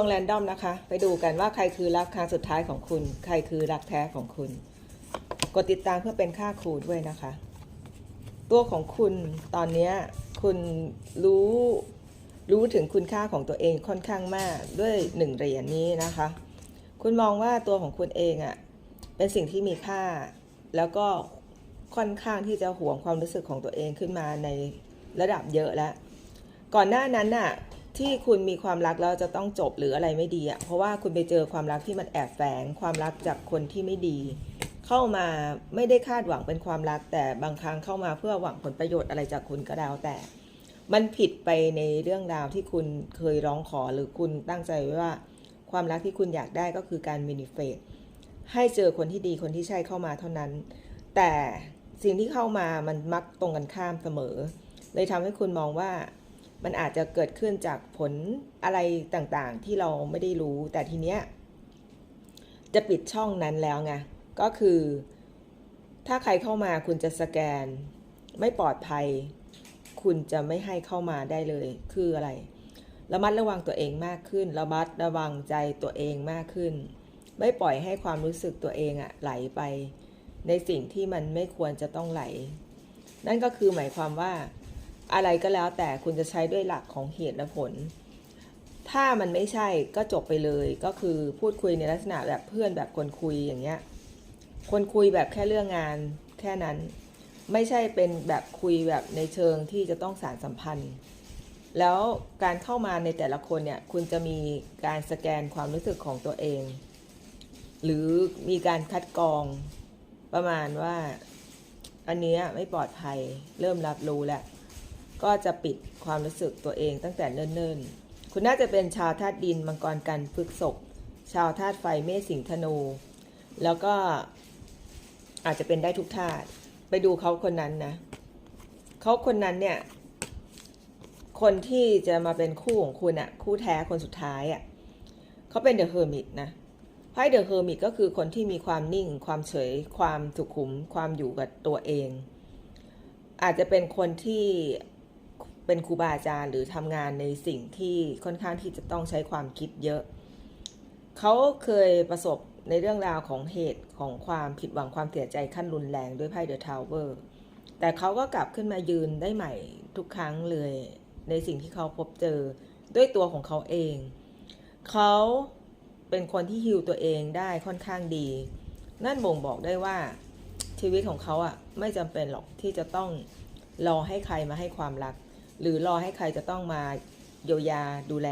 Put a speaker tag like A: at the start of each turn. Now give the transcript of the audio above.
A: ตรงแรนดอมนะคะ ไปดูกันว่าใครคือรักครั้งสุดท้ายของคุณ ใครคือรักแท้ของคุณ กดติดตามเพื่อเป็นค่าครูด้วยนะคะ ตัวของคุณตอนนี้คุณรู้รู้ถึงคุณค่าของตัวเองค่อนข้างมากด้วยหนึ่งเหรียญนี้นะคะ คุณมองว่าตัวของคุณเองอะ่ะเป็นสิ่งที่มีค่า แล้วก็ค่อนข้างที่จะหวงความรู้สึกของตัวเองขึ้นมาในระดับเยอะแล้ว ก่อนหน้านั้นน่ะ ที่คุณมีความรักแล้วจะต้องจบหรืออะไรไม่ดีอะ่ะเพราะว่าคุณไปเจอความรักที่มันแอบแฝงความรักจากคนที่ไม่ดี เข้ามาไม่ได้คาดหวังเป็นความรัก แต่บางครั้งเข้ามาเพื่อหวังผลประโยชน์อะไรจากคุณก็แล้วแต่ มันผิดไปในเรื่องราวที่คุณเคยร้องขอหรือคุณตั้งใจไว้ว่า ความรักที่คุณอยากได้ก็คือการมินิเฟสให้เจอคนที่ดีคนที่ใช่เข้ามาเท่านั้น แต่สิ่งที่เข้ามามันมักตรงกันข้ามเสมอ เลยทำให้คุณมองว่า มันอาจจะเกิดขึ้นจากผลอะไรต่างๆ ที่เราไม่ได้รู้ แต่ทีเนี้ยจะปิดช่องนั้นแล้วไง ก็คือ ถ้าใครเข้ามาคุณจะสแกน ไม่ปลอดภัย คุณจะไม่ให้เข้ามาได้เลย คืออะไร ระมัดระวังตัวเองมากขึ้น ระมัดระวังใจตัวเองมากขึ้น ไม่ปล่อยให้ความรู้สึกตัวเองอะไหลไป ในสิ่งที่มันไม่ควรจะต้องไหล นั่นก็คือหมายความว่า อะไรก็แล้วแต่คุณจะใช้ด้วยหลักของเหตุและผล ถ้ามันไม่ใช่ก็จบไปเลย ก็คือพูดคุยในลักษณะแบบเพื่อนแบบคนคุยอย่างเงี้ย คนคุยแบบแค่เรื่องงานแค่นั้น ไม่ใช่เป็นแบบคุยแบบในเชิงที่จะต้องสารสัมพันธ์ แล้วการเข้ามาในแต่ละคนเนี่ยคุณจะมีการสแกนความรู้สึกของตัวเอง หรือมีการคัดกรองประมาณว่า อันเนี้ไม่ปลอดภัยเริ่มรับรู้แล้ว ก็จะปิดความรู้สึกตัวเองตั้งแต่เนิ่นๆ คุณน่าจะเป็นชาวธาตุดินมังกรกันพฤกษกชาวธาตุไฟเมษสิงธนู แล้วก็อาจจะเป็นได้ทุกธาตุไปดูเขาคนนั้นนะเขาคนนั้นเนี่ย คนที่จะมาเป็นคู่ของคุณอะคู่แท้คนสุดท้ายอะเขาเป็นเดอะเฮอร์มิตนะไพ่เดอะเฮอร์มิตก็คือคนที่มีความนิ่ง ความเฉย ความสุขุม ความอยู่กับตัวเอง อาจจะเป็นคนที่ เป็นครูบาอาจารย์หรือทำงานในสิ่งที่ค่อนข้างที่จะต้องใช้ความคิดเยอะ เขาเคยประสบในเรื่องราวของเหตุของความผิดหวังความเสียใจขั้นรุนแรงด้วยไพ่เดอะทาวเวอร์แต่เขาก็กลับขึ้นมายืนได้ใหม่ทุกครั้งเลย ในสิ่งที่เขาพบเจอด้วยตัวของเขาเอง เขาเป็นคนที่ฮิวตัวเองได้ค่อนข้างดี นั่นบ่งบอกได้ว่าชีวิตของเขาอะไม่จำเป็นหรอกที่จะต้องรอให้ใครมาให้ความรัก หรือรอให้ใครจะต้องมาเยียวยาดูแล